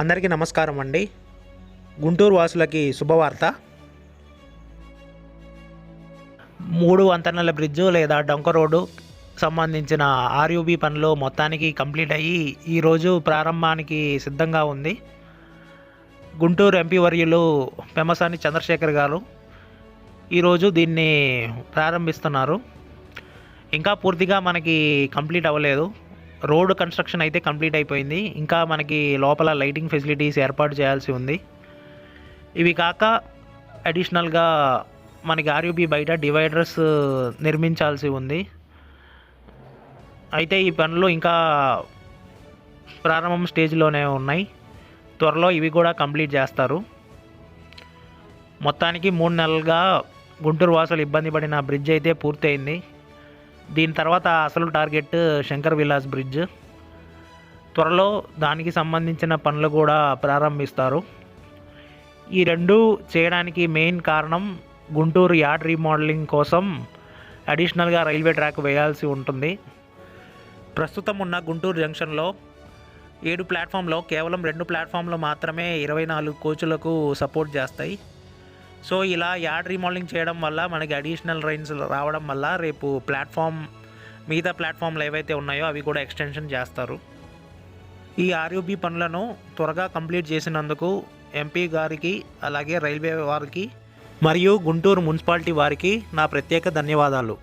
అందరికీ నమస్కారం అండి. గుంటూరు వాసులకి శుభవార్త. మూడు వంతెనల బ్రిడ్జు లేదా డొంక రోడ్డు సంబంధించిన ఆర్యూబీ పనులు మొత్తానికి కంప్లీట్ అయ్యి ఈరోజు ప్రారంభానికి సిద్ధంగా ఉంది. గుంటూరు ఎంపీ వర్యులు పెమసాని చంద్రశేఖర్ గారు ఈరోజు దీన్ని ప్రారంభిస్తున్నారు. ఇంకా పూర్తిగా మనకి కంప్లీట్ అవ్వలేదు. రోడ్ కన్స్ట్రక్షన్ అయితే కంప్లీట్ అయిపోయింది. ఇంకా మనకి లోపల లైటింగ్ ఫెసిలిటీస్ ఏర్పాటు చేయాల్సి ఉంది. ఇవి కాక అడిషనల్గా మనకి ఆర్యూబీ బయట డివైడర్స్ నిర్మించాల్సి ఉంది. అయితే ఈ పనులు ఇంకా ప్రారంభం స్టేజ్లోనే ఉన్నాయి. త్వరలో ఇవి కూడా కంప్లీట్ చేస్తారు. మొత్తానికి మూడు నెలలుగా గుంటూరు వాసులు ఇబ్బంది పడిన బ్రిడ్జ్ అయితే పూర్తయింది. దీని తర్వాత అసలు టార్గెట్ శంకర్ విలాస్ బ్రిడ్జ్. త్వరలో దానికి సంబంధించిన పనులు కూడా ప్రారంభిస్తారు. ఈ రెండు చేయడానికి మెయిన్ కారణం గుంటూరు యార్డ్ రీమోడలింగ్ కోసం అడిషనల్గా రైల్వే ట్రాక్ వేయాల్సి ఉంటుంది. ప్రస్తుతం ఉన్న గుంటూరు జంక్షన్లో ఏడు ప్లాట్ఫామ్లో కేవలం రెండు ప్లాట్ఫామ్లు మాత్రమే ఇరవై నాలుగు కోచులకు సపోర్ట్ చేస్తాయి. సో ఇలా యార్డ్ రీమోడలింగ్ చేయడం వల్ల మనకి అడిషనల్ రైన్స్ రావడం వల్ల రేపు ప్లాట్ఫామ్ మిగతా ప్లాట్ఫామ్లు ఏవైతే ఉన్నాయో అవి కూడా ఎక్స్టెన్షన్ చేస్తారు. ఈ ఆర్యూబీ పనులను త్వరగా కంప్లీట్ చేసినందుకు ఎంపీ గారికి అలాగే రైల్వే వారికి మరియు గుంటూరు మున్సిపాలిటీ వారికి నా ప్రత్యేక ధన్యవాదాలు.